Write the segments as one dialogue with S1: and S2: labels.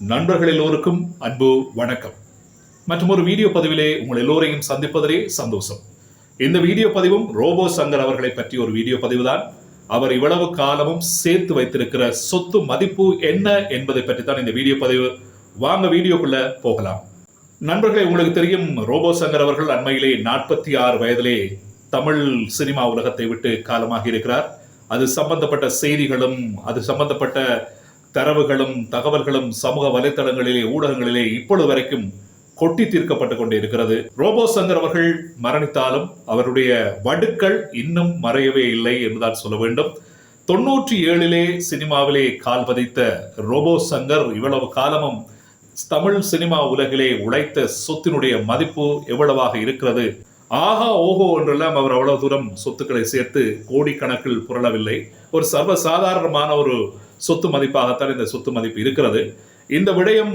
S1: நண்பர்கள் எல்லோருக்கும் அன்பு வணக்கம். மற்றும் ஒரு வீடியோ பதிவிலே உங்கள் எல்லோரையும் சந்திப்பதிலே சந்தோஷம். இந்த வீடியோ பதிவும் ரோபோ சங்கர் அவர்களை பற்றி ஒரு வீடியோ பதிவு தான் அவர் இவ்வளவு காலமும் சேர்த்து வைத்திருக்கிற சொத்து மதிப்பு என்ன என்பதை பற்றி தான் இந்த வீடியோ பதிவு. வாங்க வீடியோக்குள்ள போகலாம். நண்பர்களே உங்களுக்கு தெரியும் ரோபோ சங்கர் அவர்கள் அண்மையிலே நாற்பத்தி ஆறு வயதிலே தமிழ் சினிமா உலகத்தை விட்டு காலமாகி இருக்கிறார். அது சம்பந்தப்பட்ட செய்திகளும் அது சம்பந்தப்பட்ட தரவுகளும் தகவல்களும் சமூக வலைத்தளங்களிலே ஊடகங்களிலே இப்பொழுது வரைக்கும் கொட்டி தீர்க்கப்பட்டு கொண்டே இருக்கிறது. ரோபோ சங்கர் அவர்கள் மரணித்தாலும் அவருடைய வடுக்கள் இன்னும் மறையவே இல்லை என்றுதான் சொல்ல வேண்டும். தொன்னூற்றி ஏழிலே சினிமாவிலே கால் பதித்த ரோபோ சங்கர் இவ்வளவு காலமும் தமிழ் சினிமா உலகிலே உழைத்த சொத்தினுடைய மதிப்பு எவ்வளவாக இருக்கிறது? ஆஹா ஓஹோ என்றெல்லாம் அவர் அவ்வளவு தூரம் சொத்துக்களை சேர்த்து கோடிக்கணக்கில் புரளவில்லை. ஒரு சர்வ சாதாரணமான ஒரு சொத்து மதிப்பாகத்தான் இந்த சொத்து மதிப்பு இருக்கிறது. இந்த விடயம்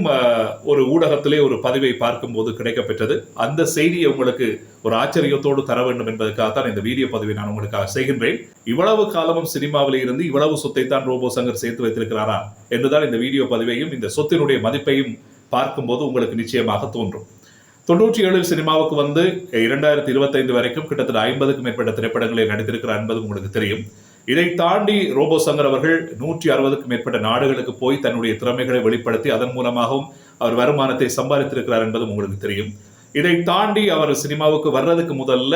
S1: ஒரு ஊடகத்திலே ஒரு பதிவை பார்க்கும்போது கிடைக்கப்பெற்றது. அந்த செய்தியை உங்களுக்கு ஒரு ஆச்சரியத்தோடு தர வேண்டும் என்பதற்காகத்தான் இந்த வீடியோ பதிவை நான் உங்களுக்காக செய்கின்றேன். இவ்வளவு காலமும் சினிமாவில் இருந்து இவ்வளவு சொத்தை தான் ரோபோ சங்கர் சேர்த்து வைத்திருக்கிறாரா என்றுதான் இந்த வீடியோ பதிவையும் இந்த சொத்தினுடைய மதிப்பையும் பார்க்கும்போது உங்களுக்கு நிச்சயமாக தோன்றும். தொண்ணூற்றி ஏழில் சினிமாவுக்கு வந்து இரண்டாயிரத்தி இருபத்தைந்து வரைக்கும் கிட்டத்தட்ட ஐம்பதுக்கும் மேற்பட்ட திரைப்படங்களில் நடித்திருக்கிறார் என்பது உங்களுக்கு தெரியும். இதை தாண்டி ரோபோ சங்கர் அவர்கள் நூற்றி அறுபதுக்கும் மேற்பட்ட நாடுகளுக்கு போய் தன்னுடைய திறமைகளை வெளிப்படுத்தி அதன் மூலமாகவும் அவர் வருமானத்தை சம்பாதித்திருக்கிறார் என்பதும் உங்களுக்கு தெரியும். இதை தாண்டி அவர் சினிமாவுக்கு வர்றதுக்கு முதல்ல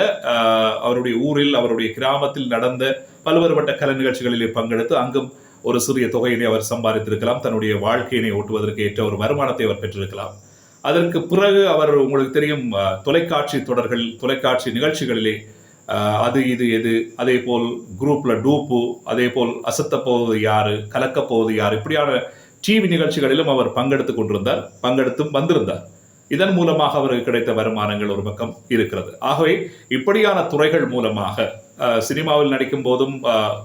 S1: அவருடைய ஊரில் அவருடைய கிராமத்தில் நடந்த பல்வேறுபட்ட கலை நிகழ்ச்சிகளிலே பங்கெடுத்து அங்கும் ஒரு சிறிய தொகையினை அவர் சம்பாதித்திருக்கலாம். தன்னுடைய வாழ்க்கையினை ஓட்டுவதற்கு ஏற்ற ஒரு வருமானத்தை அவர் பெற்றிருக்கலாம். அதற்கு பிறகு அவர் உங்களுக்கு தெரியும் தொலைக்காட்சி தொடர்கள் தொலைக்காட்சி நிகழ்ச்சிகளிலே அது இது எது? அதே போல் குரூப்பில் டூப்பு அதே போல் அசத்த போவது யாரு? கலக்கப்போவது யார்? இப்படியான டிவி நிகழ்ச்சிகளிலும் அவர் பங்கெடுத்து கொண்டிருந்தார் பங்கெடுத்தும் வந்திருந்தார். இதன் மூலமாக அவருக்கு கிடைத்த வருமானங்கள் ஒரு பக்கம் இருக்கிறது. ஆகவே இப்படியான துறைகள் மூலமாக சினிமாவில் நடிக்கும் போதும்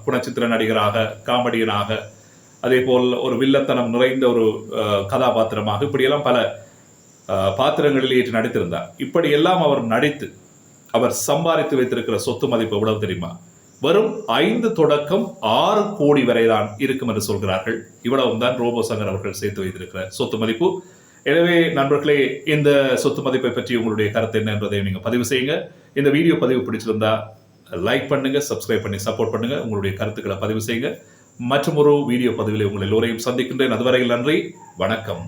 S1: குணச்சித்திர நடிகராக காமெடியனாக அதே போல் ஒரு வில்லத்தனம் நிறைந்த ஒரு கதாபாத்திரமாக இப்படியெல்லாம் பல பாத்திரங்களில் ஏற்று நடித்திருந்தார். இப்படியெல்லாம் அவர் நடித்து அவர் சம்பாதித்து வைத்திருக்கிற சொத்து மதிப்பு எவ்வளவு தெரியுமா? வெறும் ஐந்து தொடக்கம் ஆறு கோடி வரைதான் இருக்கும் என்று சொல்கிறார்கள். இவ்வளவும் தான் ரோபோ சங்கர் அவர்கள் சேர்த்து வைத்திருக்கிற சொத்து மதிப்பு. எனவே நண்பர்களே இந்த சொத்து மதிப்பை பற்றி உங்களுடைய கருத்து என்ன என்பதை நீங்கள் பதிவு செய்யுங்க. இந்த வீடியோ பதிவு பிடிச்சிருந்தா லைக் பண்ணுங்க சப்ஸ்கிரைப் பண்ணி சப்போர்ட் பண்ணுங்க உங்களுடைய கருத்துக்களை பதிவு செய்யுங்க. மற்றும் ஒரு வீடியோ பதிவில் உங்கள் எல்லோரையும் சந்திக்கின்றேன். அதுவரையில் நன்றி வணக்கம்.